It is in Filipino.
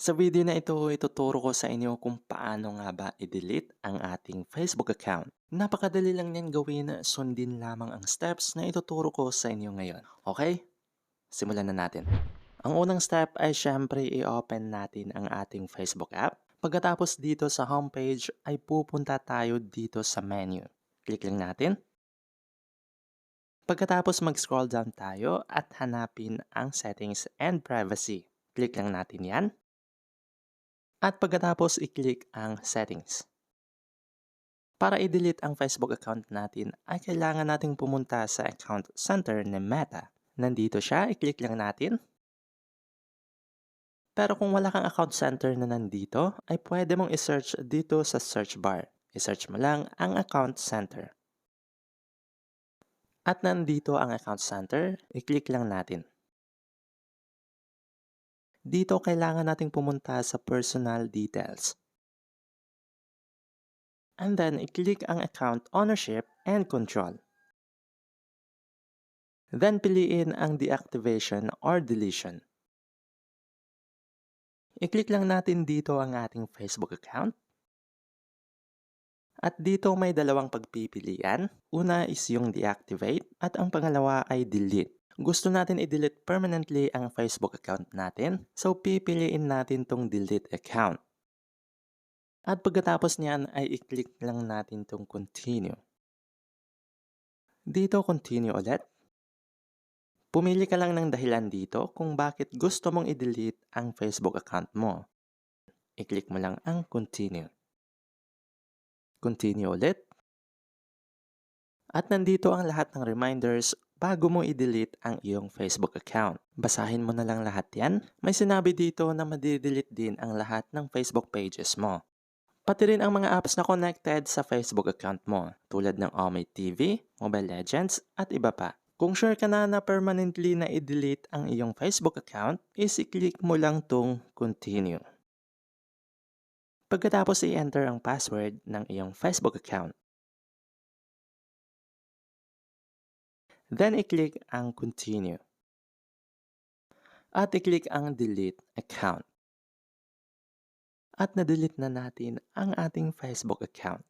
Sa video na ito, ituturo ko sa inyo kung paano nga ba i-delete ang ating Facebook account. Napakadali lang niyan gawin, sundin lamang ang steps na ituturo ko sa inyo ngayon. Okay? Simulan na natin. Ang unang step ay syempre i-open natin ang ating Facebook app. Pagkatapos dito sa homepage ay pupunta tayo dito sa menu. Click lang natin. Pagkatapos mag-scroll down tayo at hanapin ang settings and privacy. Click lang natin yan. At pagkatapos i-click ang settings. Para i-delete ang Facebook account natin ay kailangan nating pumunta sa account center ni Meta. Nandito siya, i-click lang natin. Pero kung wala kang account center na nandito, ay pwede mong i-search dito sa search bar. I-search mo lang ang account center. At nandito ang account center, i-click lang natin. Dito kailangan nating pumunta sa personal details. And then i-click ang account ownership and control. Then piliin ang deactivation or deletion. I-click lang natin dito ang ating Facebook account. At dito may dalawang pagpipilian. Una is yung deactivate at ang pangalawa ay delete. Gusto natin i-delete permanently ang Facebook account natin, so pipiliin natin tong delete account. At pagkatapos niyan ay i-click lang natin tong continue. Dito continue ulit. Pumili ka lang ng dahilan dito kung bakit gusto mong i-delete ang Facebook account mo. I-click mo lang ang continue. Continue ulit. At nandito ang lahat ng reminders bago mo i-delete ang iyong Facebook account. Basahin mo na lang lahat yan. May sinabi dito na madidelete din ang lahat ng Facebook pages mo. Pati rin ang mga apps na connected sa Facebook account mo tulad ng Omay TV, Mobile Legends at iba pa. Kung sure ka na na permanently na i-delete ang iyong Facebook account, is i-click mo lang tong continue. Pagkatapos i-enter ang password ng iyong Facebook account. Then i-click ang continue. At i-click ang delete account. At na-delete na natin ang ating Facebook account.